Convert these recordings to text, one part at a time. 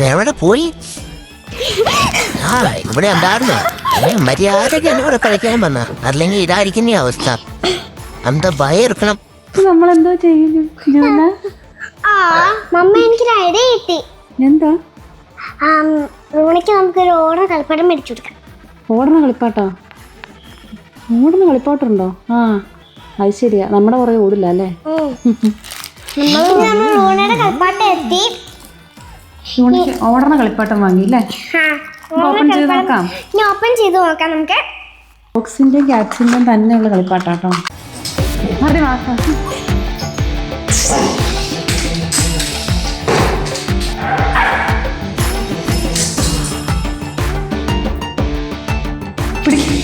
എവിടെ പോയി? ആ ഇവിടെ ഉണ്ടായിരുന്നു. മര്യാദയ്ക്ക് എന്നോട് കളിക്കാൻ വന്ന. അല്ലെങ്കിൽ ഇതായിരിക്കുന്ന അവസ്ഥ. എന്താ ഭയം എടുക്കണം നമ്മളെന്തോ ചെയ്യുന്നു മമ്മ എനിക്കൊരു ഐഡിയ കിട്ടി. എന്താ? റൂണിക്ക് നമുക്കൊരു ഓർഡർ കളിപ്പാട്ടം മേടിച്ചു കൊടുക്കാം. ഓടണ കളിപ്പാട്ടോ? ഓടുന്ന കളിപ്പാട്ടുണ്ടോ? ആ അത് ശരിയാ. നമ്മുടെ പുറകെ ഓടില്ല അല്ലേ? നമ്മൾ റൂണയുടെ കളിപ്പാട്ടം എത്തി. യൂണിക്ക് ഓടണ കളിപ്പാട്ടം വാങ്ങി അല്ലേ ഓപ്പൺ ചെയ്ത് നോക്കാം. ഇനി ഓപ്പൺ ചെയ്ത് നോക്കാം നമുക്ക്. ബോക്സിന്റെയും ക്യാറ്റ്സിന്റെയും തന്നെയുള്ള കളിപ്പാട്ടാട്ടോ. മതി മാസം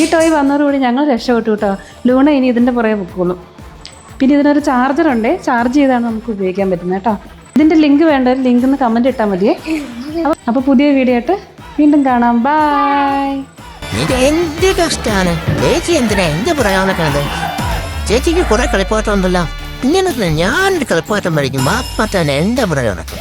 ഈ ടോയ് വന്നതോടുകൂടി ഞങ്ങൾ രക്ഷപ്പെട്ടു കേട്ടോ. ലൂണ ഇനി ഇതിന്റെ പുറകെ പൊക്കോളൂ പിന്നെ ഇതിനൊരു ചാർജർ ഉണ്ട്. ചാർജ് ചെയ്താണ് നമുക്ക് ഉപയോഗിക്കാൻ പറ്റുന്നത് കേട്ടോ. ഇതിന്റെ ലിങ്ക് വേണ്ട. ഒരു ലിങ്ക് ഒന്ന് കമന്റ് ഇട്ടാൽ മതിയേ. അപ്പോൾ പുതിയ വീഡിയോ ആയിട്ട് വീണ്ടും കാണാം. ബായ് എന്ത് കഷ്ടാണ് ചേച്ചി എന്തിനാ എന്ത് പറയാനൊക്കെ ചേച്ചിക്ക് കുറെ കളിപ്പാട്ടം ഉണ്ടല്ലോ. ഇങ്ങനെ ഞാനൊരു കളിപ്പാട്ടം മേടിക്കും ബാപ്പ തന്നെ പറയണത്